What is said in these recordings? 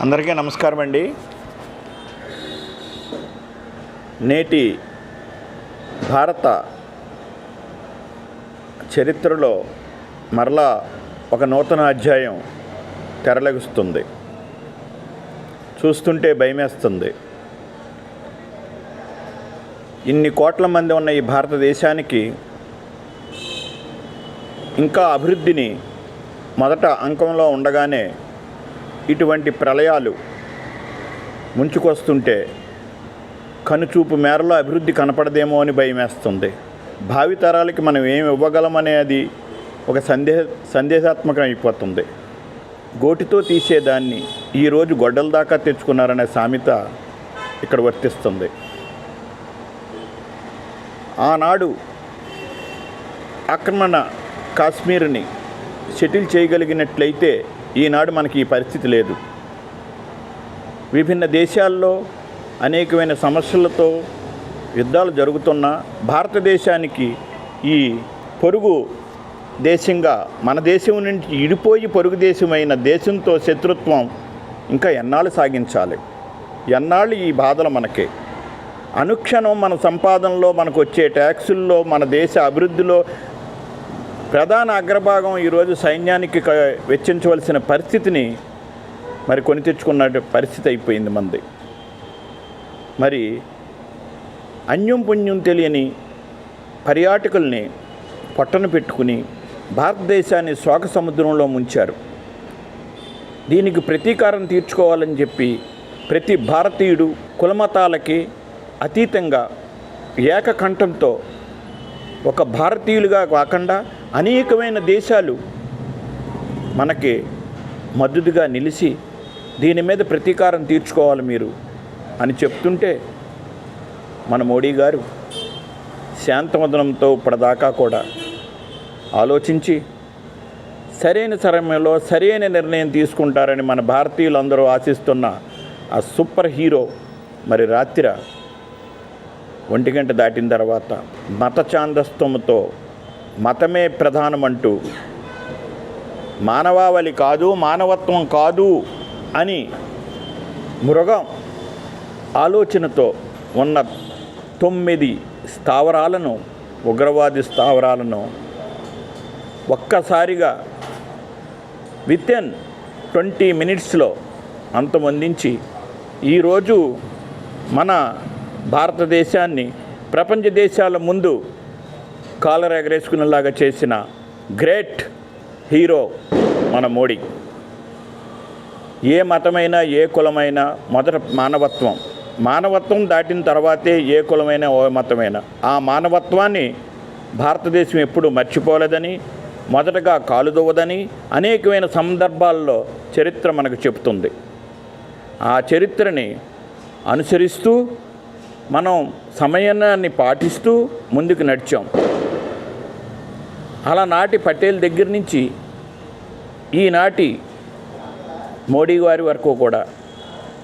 అందరికీ నమస్కారం అండి. నేటి భారత చరిత్రలో మరలా ఒక నూతన అధ్యాయం తెరలగిస్తుంది. చూస్తుంటే భయమేస్తుంది. ఇన్ని కోట్ల మంది ఉన్న ఈ భారతదేశానికి ఇంకా అభివృద్ధిని మొదట అంకంలో ఉండగానే ఇటువంటి ప్రళయాలు ముంచుకొస్తుంటే కనుచూపు మేరలో అభివృద్ధి కనపడదేమో అని భయమేస్తుంది. భావితరాలకి మనం ఏమి ఇవ్వగలమనేది ఒక సందేహ సందేశాత్మకం అయిపోతుంది గోటితో తీసేదాన్ని ఈరోజు గొడ్డల దాకా తెచ్చుకున్నారనే సామెత ఇక్కడ వర్తిస్తుంది. ఆనాడు ఆక్రమణ కాశ్మీర్ని సెటిల్ చేయగలిగినట్లయితే ఈనాడు మనకి ఈ పరిస్థితి లేదు. విభిన్న దేశాల్లో అనేకమైన సమస్యలతో యుద్ధాలు జరుగుతున్న భారతదేశానికి ఈ పొరుగు దేశంగా మన దేశం నుంచి ఇడిపోయి పొరుగు దేశమైన దేశంతో శత్రుత్వం ఇంకా ఎన్నాళ్ళు సాగించాలి? ఎన్నాళ్ళు ఈ బాధలు మనకి? అనుక్షణం మన సంపాదనలో మనకు వచ్చే ట్యాక్సుల్లో మన దేశ అభివృద్ధిలో ప్రధాన అగ్రభాగం ఈరోజు సైన్యానికి వెచ్చించవలసిన పరిస్థితిని మరి కొని తెచ్చుకున్న పరిస్థితి అయిపోయింది మంది. మరి అన్యం పుణ్యం తెలియని పర్యాటకుల్ని పొట్టను పెట్టుకుని భారతదేశాన్ని శోక సముద్రంలో ముంచారు. దీనికి ప్రతీకారం తీర్చుకోవాలని చెప్పి ప్రతి భారతీయుడు కులమతాలకి అతీతంగా ఏకకంఠంతో ఒక భారతీయులుగా కాకుండా అనేకమైన దేశాలు మనకి మద్దతుగా నిలిచి దీని మీద ప్రతీకారం తీర్చుకోవాలి మీరు అని చెప్తుంటే మన మోడీ గారు శాంతవదనంతో ఇప్పటిదాకా కూడా ఆలోచించి సరైన సమయంలో సరైన నిర్ణయం తీసుకుంటారని మన భారతీయులందరూ ఆశిస్తున్న ఆ సూపర్ హీరో మరి రాత్రి ఒంటి గంట దాటిన తర్వాత మత చాందస్తంతో మతమే ప్రధానమంటూ మానవావళి కాదు మానవత్వం కాదు అని మృగం ఆలోచనతో ఉన్న తొమ్మిది స్థావరాలను ఉగ్రవాది స్థావరాలను ఒక్కసారిగా వితిన్ ట్వంటీ మినిట్స్లో అంతమొందించి ఈరోజు మన భారతదేశాన్ని ప్రపంచ దేశాల ముందు కాలర్ ఎగరేసుకునేలాగా చేసిన గ్రేట్ హీరో మన మోడీ. ఏ మతమైనా ఏ కులమైనా మొదట మానవత్వం. మానవత్వం దాటిన తర్వాతే ఏ కులమైన ఓ మతమైనా. ఆ మానవత్వాన్ని భారతదేశం ఎప్పుడూ మర్చిపోలేదని మొదటగా కాలుదవ్వదని అనేకమైన సందర్భాల్లో చరిత్ర మనకు చెబుతుంది. ఆ చరిత్రని అనుసరిస్తూ మనం సమయాన్ని పాటిస్తూ ముందుకు నడిచాం. అలా నాటి పటేల్ దగ్గర నుంచి ఈనాటి మోడీ గారి వరకు కూడా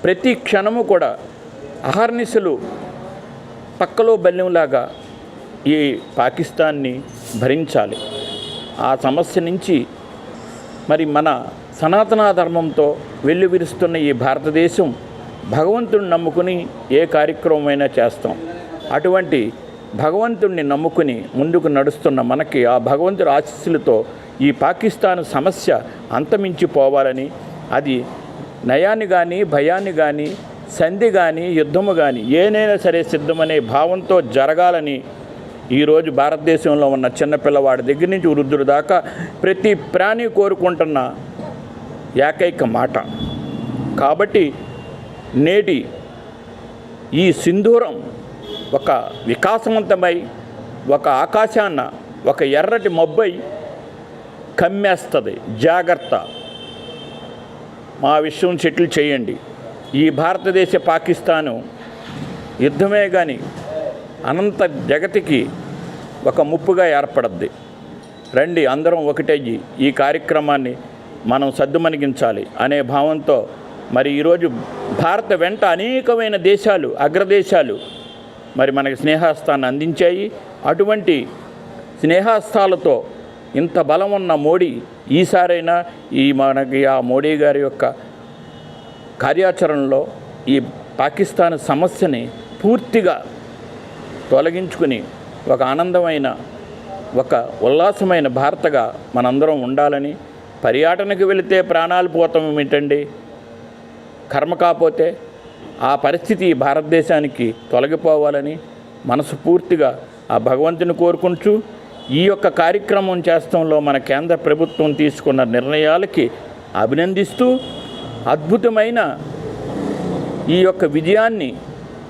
ప్రతి క్షణము కూడా అహర్నిశలు పక్కలో బల్యంలాగా ఈ పాకిస్తాన్ని భరించాలి. ఆ సమస్య నుంచి మరి మన సనాతన ధర్మంతో వెల్లువిరుస్తున్న ఈ భారతదేశం భగవంతుని నమ్ముకుని ఏ కార్యక్రమమైనా చేస్తాం. అటువంటి భగవంతుణ్ణి నమ్ముకుని ముందుకు నడుస్తున్న మనకి ఆ భగవంతుడి ఆశీస్సులతో ఈ పాకిస్తాన్ సమస్య అంతమించిపోవాలని అది నయాన్ని కానీ భయాన్ని కానీ సంధి కానీ యుద్ధము కానీ ఏనైనా సరే సిద్ధమనే భావంతో జరగాలని ఈరోజు భారతదేశంలో ఉన్న చిన్నపిల్లవాడి దగ్గర నుంచి వృద్ధుడు దాకా ప్రతి ప్రాణి కోరుకుంటున్న ఏకైక మాట. కాబట్టి నేటి ఈ సింధూరం ఒక వికాసవంతమై ఒక ఆకాశాన్న ఒక ఎర్రటి మబ్బై కమ్మేస్తుంది. జాగ్రత్త. మా విషయం సెటిల్ చేయండి. ఈ భారతదేశ పాకిస్తాను యుద్ధమే కానీ అనంత జగతికి ఒక ముప్పుగా ఏర్పడద్ది. రండి అందరం ఒకటయ్యి. ఈ కార్యక్రమాన్ని మనం సద్దుమణిగించాలి అనే భావంతో మరి ఈరోజు భారత వెంట అనేకమైన దేశాలు అగ్రదేశాలు మరి మనకి స్నేహాస్తాన్ని అందించాయి. అటువంటి స్నేహాస్తాలతో ఇంత బలం ఉన్న మోడీ ఈసారైనా ఈ మనకి ఆ మోడీ గారి యొక్క కార్యాచరణలో ఈ పాకిస్తాన్ సమస్యని పూర్తిగా తొలగించుకుని ఒక ఆనందమైన ఒక ఉల్లాసమైన భారతగా మనందరం ఉండాలని పర్యాటనకు వెళితే ప్రాణాలు పోతాం ఏమిటండి కర్మ కాపోతే ఆ పరిస్థితి భారతదేశానికి తొలగిపోవాలని మనసు పూర్తిగా ఆ భగవంతుని కోరుకుంటూ ఈ యొక్క కార్యక్రమం చేస్తంలో మన కేంద్ర ప్రభుత్వం తీసుకున్న నిర్ణయాలకి అభినందిస్తూ అద్భుతమైన ఈ యొక్క విజయాన్ని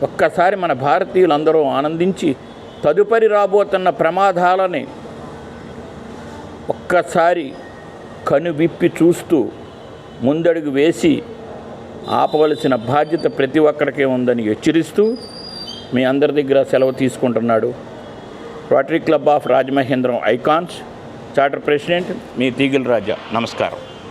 ఒక్కసారి మన భారతీయులందరూ ఆనందించి తదుపరి రాబోతున్న ప్రమాదాలని ఒక్కసారి కనువిప్పి చూస్తూ ముందడుగు వేసి ఆపవలసిన బాధ్యత ప్రతి ఒక్కరికే ఉందని హెచ్చరిస్తూ మీ అందరి దగ్గర సెలవు తీసుకుంటున్నాడు. Rotary club of Rajamahendram icons charter president మీ తీగిల్ రాజా. నమస్కారం.